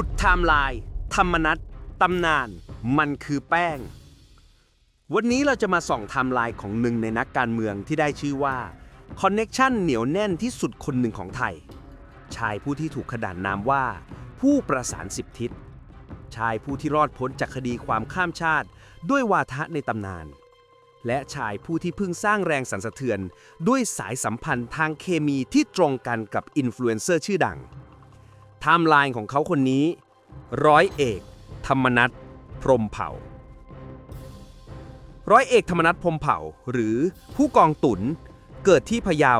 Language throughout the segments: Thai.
ขุดไทม์ไลน์ธรรมนัตตำนานมันคือแป้ง วันนี้เราจะมาส่องไทม์ไลน์ของหนึ่งในนักการเมืองที่ได้ชื่อว่าคอนเน็ชันเหนียวแน่นที่สุดคนหนึ่งของไทย ชายผู้ที่ถูกขนานนามว่า ผู้ประสานสิบทิศ ชายผู้ที่รอดพ้นจากคดีความข้ามชาติ ด้วยวาทะในตำนาน และชายผู้ที่เพิ่งสร้างแรงสั่นสะเทือน ด้วยสายสัมพันธ์ทางเคมีที่ตรงกันกับอินฟลูเอนเซอร์ชื่อดัง ไทม์ไลน์ของเขาคนนี้ ร้อยเอก ธรรมนัฐพรมเผ่า ร้อยเอกธรรมนัฐพรมเผ่า หรือผู้กองตุนเกิดที่พะเยา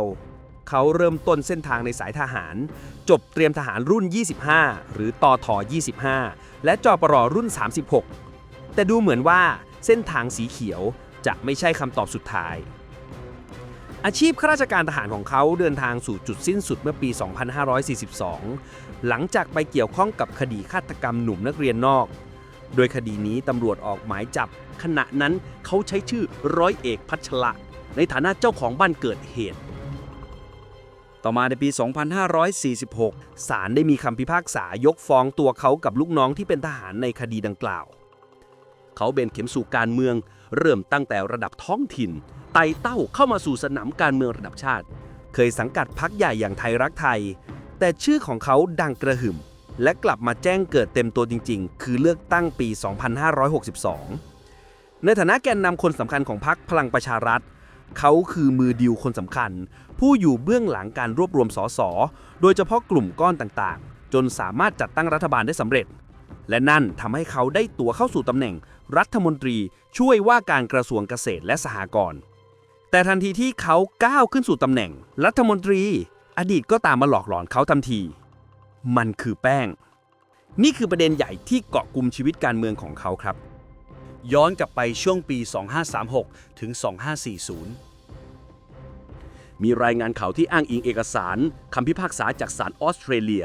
เขาเริ่มต้นเส้นทางในสายทหาร จบเตรียมทหารรุ่น 25 หรือตอทอ25 และจอปรรุ่น 36 แต่ดูเหมือนว่าเส้นทางสีเขียวจะไม่ใช่คำตอบสุดท้าย อาชีพข้าราชการทหารของเขาเดินทางสู่จุดสิ้นสุดเมื่อปี 2542 หลังจากไปเกี่ยวข้องกับคดีฆาตกรรมหนุ่มนักเรียนนอก โดยคดีนี้ตำรวจออกหมายจับ ขณะนั้นเขาใช้ชื่อร้อยเอกพัชระ ในฐานะเจ้าของบ้านเกิดเหตุ ต่อมาในปี 2546 ศาลได้มีคำพิพากษายกฟ้องตัวเขากับลูกน้องที่เป็นทหารในคดีดังกล่าว เขาเบนเข็มสู่การเมือง เริ่มตั้งแต่ระดับท้องถิ่น ไต่เต้าเข้ามาสู่สนามการเมืองระดับชาติ เคยสังกัดพักใหญ่อย่างไทยรักไทย แต่ชื่อของเขาดังกระหึ่ม และกลับมาแจ้งเกิดเต็มตัวจริง ๆ คือเลือกตั้งปี 2562 ในฐานะแกนนำคนสำคัญของพรรคพลังประชารัฐ เขาคือมือดิวคนสำคัญ ผู้อยู่เบื้องหลังการรวบรวมสสโดยเฉพาะกลุ่มก้อนต่างๆ จนสามารถจัดตั้งรัฐบาลได้สำเร็จและนั่นทำให้เขาได้ตัวเข้าสู่ตำแหน่ง รัฐมนตรีช่วยว่าการกระทรวงเกษตรและสหกรณ์ แต่ทันทีที่เขาก้าวขึ้นสู่ตำแหน่ง รัฐมนตรี อดีตก็ตามมาหลอกหลอนเขาทันที มันคือแป้ง นี่คือประเด็นใหญ่ที่เกาะกลุ่มชีวิตการเมืองของเขาครับ ย้อนกลับไปช่วงปี 2536 ถึง 2540 มีรายงานข่าวที่อ้างอิงเอกสารคำพิพากษาจากศาลออสเตรเลีย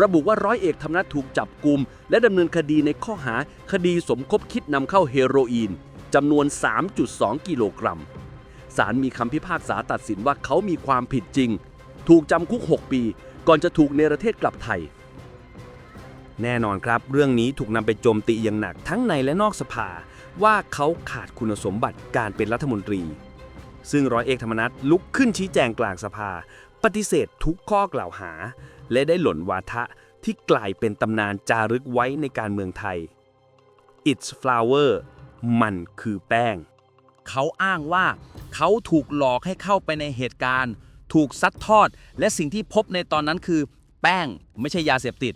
ระบุว่าร้อยเอกธรรมนัฐถูกจับกลุ่ม และดำเนินคดีในข้อหาคดีสมคบคิดนำเข้าเฮโรอีนจำนวน 3.2 กิโลกรัม ศาลมีคำพิพากษาตัดสินว่าเขามีความผิดจริง ถูกจำคุก 6 ปี ก่อนจะถูกเนรเทศกลับไทย แน่นอนครับ เรื่องนี้ถูกนำไปโจมตีอย่างหนักทั้งในและนอกสภา ว่าเขาขาดคุณสมบัติการเป็นรัฐมนตรี ซึ่งร้อยเอกธรรมนัฐลุกขึ้นชี้แจงกลางสภา ปฏิเสธทุกข้อกล่าวหา และได้หล่นวาทะที่กลายเป็นตำนานจารึกไว้ในการเมืองไทย It's flower มันคือแป้ง เขาอ้างว่า เขาถูกหลอกให้เข้าไปในเหตุการณ์ ถูกซัดทอด และสิ่งที่พบในตอนนั้นคือ แป้งไม่ใช่ยาเสพติด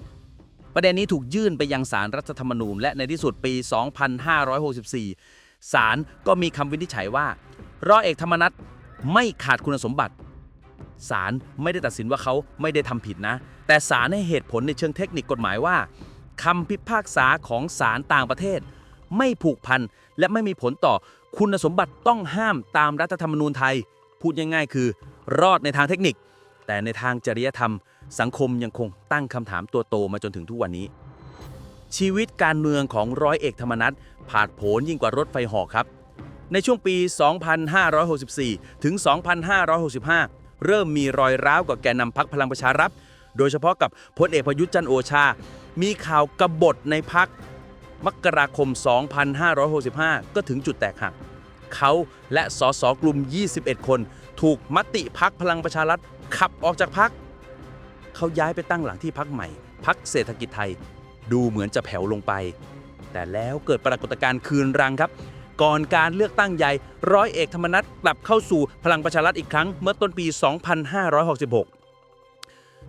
ประเด็นนี้ถูกยื่นไปยังสารรัฐธรรมนูญ และในที่สุดปี 2564ศาลก็มีคำวินิจฉัยว่าร้อยเอกธรรมนัฐไม่ขาดคุณสมบัติศาลไม่ได้ตัดสินว่าเขาไม่ได้ทำผิดนะ แต่ศาลให้เหตุผลในเชิงเทคนิคกฎหมายว่าคำพิพากษาของศาลต่างประเทศ ไม่ผูกพันและไม่มีผลต่อ คุณสมบัติต้องห้ามตามรัฐธรรมนูญไทย พูดง่ายๆ คือ รอดในทางเทคนิค แต่ในทางจริยธรรม สังคมยังคงตั้งคำถามตัวโตมาจนถึงทุกวันนี้ ชีวิตการเมืองของร้อยเอกธรรมนัฐผาดโผนยิ่งกว่ารถไฟหอกครับ ในช่วงปี 2564 ถึง 2565 เริ่มมีรอยร้าวกับแกนนำพักพลังประชารัฐโดยเฉพาะกับพลเอกประยุทธ์จันโอชา มีข่าวกบฏในพัก มกราคม 2565 ก็ถึงจุดแตกหัก เขาและสสกลุ่ม 21 คน ถูกมติพักพลังประชารัฐขับออกจากพัก เขาย้ายไปตั้งหลังที่พักใหม่พักเศรษฐกิจไทย ดูเหมือนจะแผ่วลงไป แต่แล้วเกิดปรากฏการณ์คืนรังครับ ก่อนการเลือกตั้งใหญ่ร้อยเอกธรรมนัฐกลับเข้าสู่พลังประชารัฐอีกครั้งเมื่อต้นปี 2566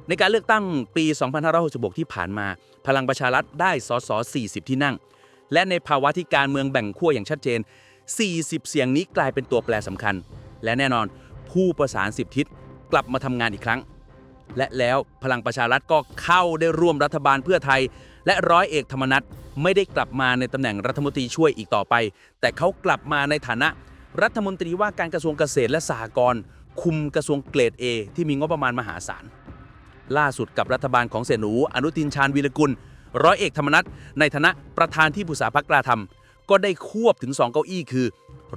ในการเลือกตั้งปี 2566 ที่ผ่านมา พลังประชารัฐได้สส40 ที่นั่ง และในภาวะที่การเมืองแบ่งขั้วอย่างชัดเจน 40 เสียงนี้กลายเป็นตัวแปรสำคัญ และแน่นอนผู้ประสานสิบทิศกลับมาทำงานอีกครั้ง และแล้วพลังประชารัฐก็เข้าได้ร่วมรัฐบาลเพื่อไทย และร้อยเอกธรรมนัฐไม่ได้กลับมาในตำแหน่งรัฐมนตรีช่วยอีกต่อไป แต่เขากลับมาในฐานะ รัฐมนตรีว่าการกระทรวงเกษตรและสหกรณ์คุมกระทรวงเกรด A ที่มีงบประมาณมหาศาล ล่าสุดกับรัฐบาลของเสยหนู อนุทินชาญวีรกุล ร้อยเอกธรรมนัฐในฐานะประธานที่ปรึกษาพักกล้าทำก็ได้ควบถึง 2 เก้าอี้คือ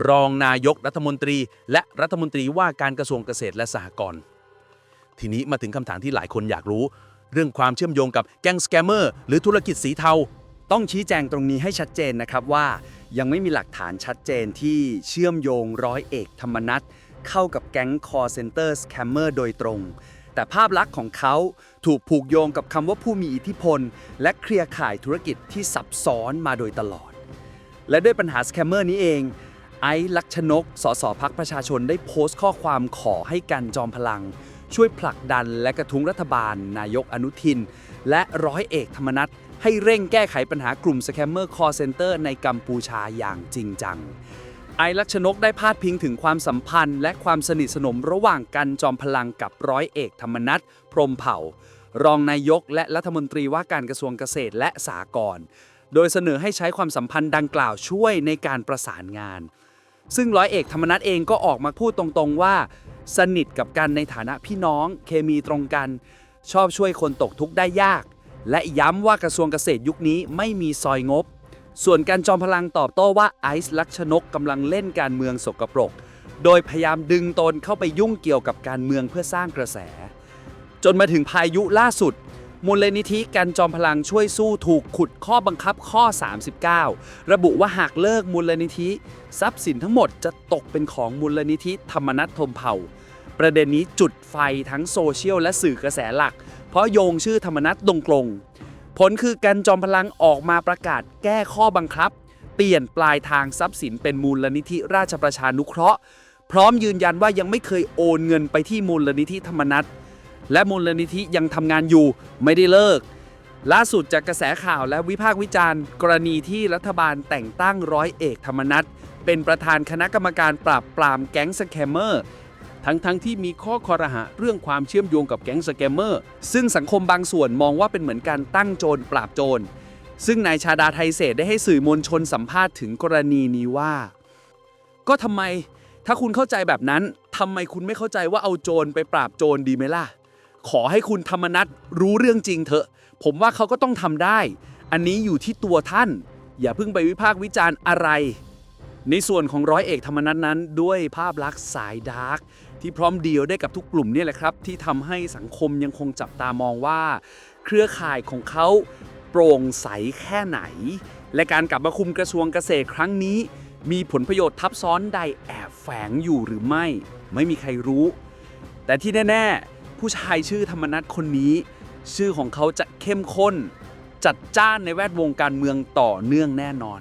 รองนายกรัฐมนตรี และรัฐมนตรีว่าการกระทรวงเกษตรและสหกรณ์ทีนี้มาถึงคำถามที่หลายคนอยากรู้ เรื่องความเชื่อมโยงกับแก๊งสแกมเมอร์หรือธุรกิจสีเทาต้องชี้แจงตรงนี้ให้ชัดเจนนะครับว่า ยังไม่มีหลักฐานชัดเจนที่เชื่อมโยงร้อยเอกธรรมนัฐเข้ากับแก๊ง call center scammer โดยตรง แต่ภาพลักษณ์ของเขาถูกผูกโยงกับคำว่าผู้มีอิทธิพล และเครือข่ายธุรกิจที่ซับซ้อนมาโดยตลอด และด้วยปัญหาสแคมเมอร์นี้เอง ไอ้ลักษณกสสพักประชาชนได้โพสต์ข้อความขอให้กันจอมพลัง ช่วยผลักดันและกระทุ้งรัฐบาล นายกอนุทิน และร้อยเอกธรรมนัฐให้เร่งแก้ไขปัญหากลุ่มสแคมเมอร์คอร์เซนเตอร์ในกัมพูชาอย่างจริงจัง ไอลักษณกได้พาดพิงถึงความสัมพันธ์ และความสนิทสนมระหว่างกันจอมพลังกับร้อยเอกธรรมนัฐพรมเผ่า รองนายกและรัฐมนตรีว่าการกระทรวงเกษตรและสหกรณ์โดยเสนอให้ใช้ความสัมพันธ์ดังกล่าวช่วยในการประสานงาน ซึ่งร้อยเอกธรรมนัฐเองก็ออกมาพูดตรงๆว่า สนิทกับกันในฐานะพี่น้อง เคมีตรงกัน ชอบช่วยคนตกทุกข์ได้ยาก และย้ำว่ากระทรวงเกษตรยุคนี้ไม่มีซอยงบ ส่วนการจอมพลังตอบโต้ว่าไอซ์ลักษณกกำลังเล่นการเมืองสกปรก โดยพยายามดึงตนเข้าไปยุ่งเกี่ยวกับการเมืองเพื่อสร้างกระแส จนมาถึงพายุล่าสุด มูลนิธิการจอมพลังช่วยสู้ถูกขุดข้อบังคับข้อ 39 ระบุว่าหากเลิกมูลนิธิ ทรัพย์สินทั้งหมดจะตกเป็นของมูลนิธิธรรมนัตทมเผ่า ประเด็นนี้จุดไฟทั้งโซเชียลและสื่อกระแสหลัก เพราะโยงชื่อธรรมนัตตรงๆ ผลคือการจอมพลังออกมาประกาศแก้ข้อบังคับ เปลี่ยนปลายทางทรัพย์สินเป็นมูลนิธิราชประชานุเคราะห์ พร้อมยืนยันว่ายังไม่เคยโอนเงินไปที่มูลนิธิธรรมนัตและมูลนิธิยังทำงานอยู่ไม่ได้เลิก ล่าสุดจากกระแสข่าวและวิพากษ์วิจารณ์ กรณีที่รัฐบาลแต่งตั้งร้อยเอกธรรมนัฐเป็นประธานคณะกรรมการปราบปรามแก๊งสแคมเมอร์ ทั้งๆทที่มีข้อคอรหะเรื่องความเชื่อมโยงกับแก๊งสแกมเมอร์ ซึ่งสังคมบางส่วนมองว่าเป็นเหมือนการตั้งโจรปราบโจร ซึ่งนายชาดาไทยเศษได้ให้สื่อมวลชนสัมภาษณ์ถึงกรณีนี้ว่า ก็ทำไมถ้าคุณเข้าใจแบบนั้นทำไมคุณไม่เข้าใจว่าเอาโจรไปปราบโจรดีไหมล่ะ ขอให้คุณธรรมนัฐรู้เรื่องจริงเถอะ ผมว่าเขาก็ต้องทำได้ อันนี้อยู่ที่ตัวท่าน อย่าเพิ่งไปวิพากษ์วิจารณ์อะไรในส่วนของร้อยเอกธรรมนัฐนั้นด้วยภาพลักษณ์สายดาร์ก ที่พร้อมเดียวได้กับทุกกลุ่มเนี่ยแหละครับ ที่ทำให้สังคมยังคงจับตามองว่า เครือข่ายของเขาโปร่งใสแค่ไหน และการกลับมาคุมกระทรวงเกษตรครั้งนี้ มีผลประโยชน์ทับซ้อนใดแอบแฝงอยู่หรือไม่ ไม่มีใครรู้ แต่ที่แน่ ๆ ผู้ชายชื่อธรรมนัฐคนนี้ ชื่อของเขาจะเข้มข้น จัดจ้านในแวดวงการเมืองต่อเนื่องแน่นอน